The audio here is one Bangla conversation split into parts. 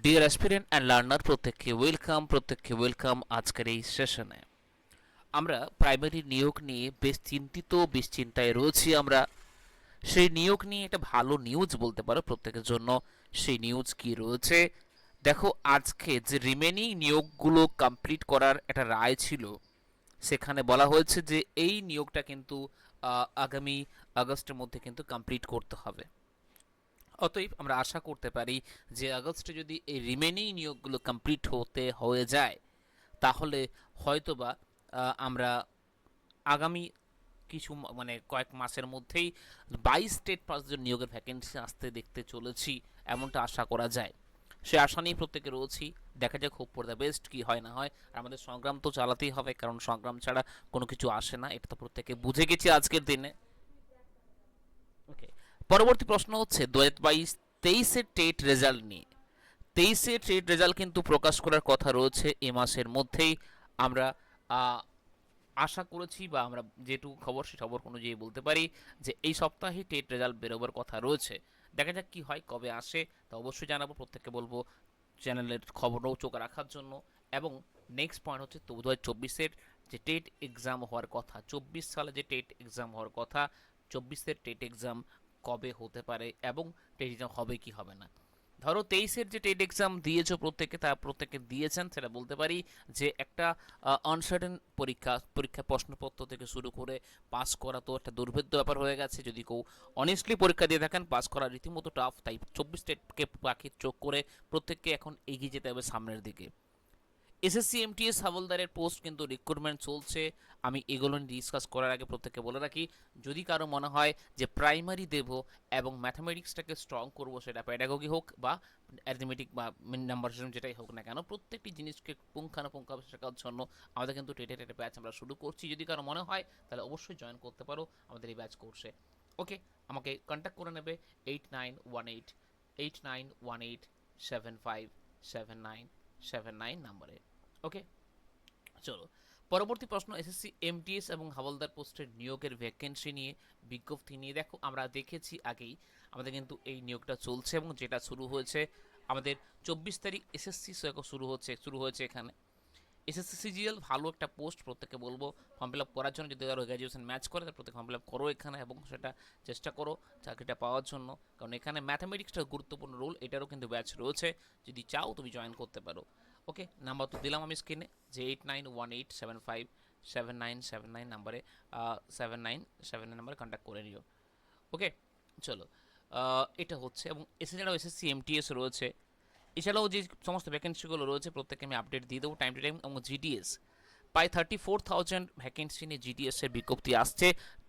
ডিয়ার অ্যাসপিরেন্ট অ্যান্ড লার্নার প্রত্যেককে ওয়েলকাম প্রত্যেককে ওয়েলকাম আজকের এই সেশনে আমরা প্রাইমারি নিয়োগ নিয়ে বেশ চিন্তিত, বেশ চিন্তায় রয়েছি আমরা। সেই নিয়োগ নিয়ে একটা ভালো নিউজ বলতে পারো প্রত্যেকের জন্য। সেই নিউজ কি রয়েছে? দেখো, আজকে যে রিমেনিং নিয়োগগুলো কমপ্লিট করার একটা রায় ছিল, সেখানে বলা হয়েছে যে এই নিয়োগটা কিন্তু আগামী আগস্টের মধ্যে কিন্তু কমপ্লিট করতে হবে। অতএব আমরা আশা করতে পারি যে আগস্টে যদি এই রিমেনিং নিয়োগগুলো কমপ্লিট হতে, হয়ে যায়, তাহলে হয়তোবা আমরা আগামী কিছু মানে কয়েক মাসের মধ্যেই বাইশ স্টেট পাসদের নিয়োগের ভ্যাকেন্সি আসতে দেখতে চলেছি, এমনটা আশা করা যায়। সে আশা নিয়ে প্রত্যেকে রয়েছি, দেখা যাক হোপ ফর দ্য বেস্ট কি হয় না হয়। আর আমাদের সংগ্রাম তো চালাতেই হবে, কারণ সংগ্রাম ছাড়া কোনো কিছু আসে না, এটা তো প্রত্যেকে বুঝে গেছি আজকের দিনে। পরবর্তী প্রশ্ন হচ্ছে দু হাজার বাইশ তেইশের টেট রেজাল্ট নিয়ে। তেইশে টেট রেজাল্ট কিন্তু প্রকাশ করার কথা রয়েছে এ মাসের মধ্যেই। আমরা আশা করেছি বা আমরা যেটুকু খবর, সে খবর অনুযায়ী বলতে পারি যে, এই সপ্তাহে টেট রেজাল্ট বেরোবার কথা রয়েছে। দেখা যাক কি হয়, কবে আসে। তা অবশ্যই জানাব, প্রত্যেককে বলব চ্যানেলের খবরও চোখ রাখার জন্য। এবং নেক্সট পয়েন্ট হচ্ছে দু হাজার চব্বিশের যে টেট এক্সাম হওয়ার কথা, চব্বিশ সালে যে টেট এক্সাম হওয়ার কথা, চব্বিশের টেট এক্সাম কবে হতে পারে এবং টেট এক্সাম হবে কি হবে না। ধরো তেইশের যে টেট এক্সাম দিয়েছ প্রত্যেকে, তা প্রত্যেকে দিয়েছেন, সেটা বলতে পারি যে একটা আনসার্টেন পরীক্ষা পরীক্ষা প্রশ্নপত্র থেকে শুরু করে পাস করা তো একটা দুর্ভেদ্য ব্যাপার হয়ে গেছে। যদি কেউ অনেস্টলি পরীক্ষা দিয়ে থাকেন পাস করা রীতিমতো টাফ তাই চব্বিশ স্টেটকে পাখির চোখ করে প্রত্যেককে এখন এগিয়ে যেতে হবে সামনের দিকে। এসএসসি এমটিএস হাবলদারের পোস্ট কিন্তু রিক্রুটমেন্ট চলছে। আমি এগুলো ডিসকাস করার আগে প্রত্যেককে বলে রাখি, যদি কারও মনে হয় যে প্রাইমারি দেব এবং ম্যাথামেটিক্সটাকে স্ট্রং করব সেটা প্যাডাগোগি হোক বা অ্যারিথমেটিক বা নাম্বার সিস্টেম যেটাই হোক না কেন, প্রত্যেকটি জিনিসকে পুঙ্খানুপুঙ্খ শেখার জন্য আমাদের কিন্তু টেটে টেটে ব্যাচ আমরা শুরু করছি যদি কারও মনে হয় তাহলে অবশ্যই জয়েন করতে পারো আমাদের এই ব্যাচ কোর্সে ওকে আমাকে কন্ট্যাক্ট করে নেবে eight nine one eight eight nine one eight seven five seven nine seven nine নাম্বারে ওকে চলো। পরবর্তী প্রশ্ন, এসএসসি এমটিএস এবং হাওলদার পোস্টের নিয়োগের ভ্যাকেন্সি নিয়ে বিজ্ঞপ্তি নিয়ে। দেখো, আমরা দেখেছি আগেই আমাদের কিন্তু এই নিয়োগটা চলছে এবং যেটা শুরু হয়েছে, আমাদের চব্বিশ তারিখ এসএসসি শুরু হচ্ছে, শুরু হয়েছে এখানে। এসএসসি সিজিএল ভালো একটা পোস্ট, প্রত্যেককে বলব ফর্ম ফিল আপ করার জন্য। যদি কারও গ্র্যাজুয়েশন ম্যাচ করে, তাহলে প্রত্যেক ফর্ম ফিল আপ করো এখানে এবং সেটা চেষ্টা করো চাকরিটা পাওয়ার জন্য। কারণ এখানে ম্যাথামেটিক্সটা গুরুত্বপূর্ণ রোল এটারও কিন্তু ব্যাচ রয়েছে। যদি চাও তুমি জয়েন করতে পারো। ওকে নাম্বার তো দিলাম আমি স্ক্রিনে যে eight nine one eight seven five seven nine seven nine নাম্বারে সেভেন নাইন সেভেন নাইন নাম্বারে কন্ট্যাক্ট করে নিও। ওকে চলো এটা হচ্ছে এবং এছাড়াও এসএসসি এমটিএস রয়েছে। এছাড়াও যে সমস্ত ভ্যাকেন্সিগুলো রয়েছে, প্রত্যেককে আমি আপডেট দিয়ে দেবো টাইম টু টাইম এবং জিডিএস প্রায় থার্টি ফোর থাউজেন্ড ভ্যাকেন্সি নিয়ে জিডিএস এর বিজ্ঞপ্তি আসছে,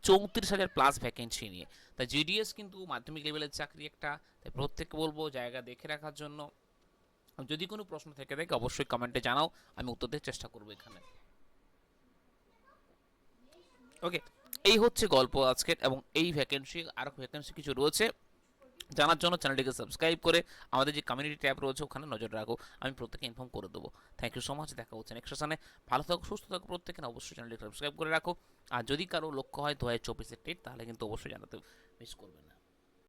চৌত্রিশ হাজার প্লাস ভ্যাকেন্সি নিয়ে। তাই জিডিএস কিন্তু মাধ্যমিক লেভেলের চাকরি একটা, তাই প্রত্যেককে বলব জায়গা দেখে রাখার জন্য। যদি কোনো প্রশ্ন থেকে থাকে, অবশ্যই কমেন্টে জানাও, আমি উত্তর দেওয়ার চেষ্টা করব এখানে। ওকে এই হচ্ছে গল্প আজকের, এবং এই ভ্যাকেন্সি আরও ভ্যাকেন্সি কিছু রয়েছে। জানার জন্য চ্যানেলটিকে সাবস্ক্রাইব করে, আমাদের যে কমিউনিটি ট্যাব রয়েছে, ওখানে নজর রাখো, আমি প্রত্যেকে ইনফর্ম করে দেবো। থ্যাংক ইউ সো মাচ দেখা হচ্ছে নেক্সট সেশনে ভালো থাকো, সুস্থ থাকো প্রত্যেকে অবশ্যই চ্যানেলটি সাবস্ক্রাইব করে রাখো। আর যদি কারও লক্ষ্য হয় দু হাজার চব্বিশের টেট তাহলে কিন্তু অবশ্যই জানাতে মিস করবে না।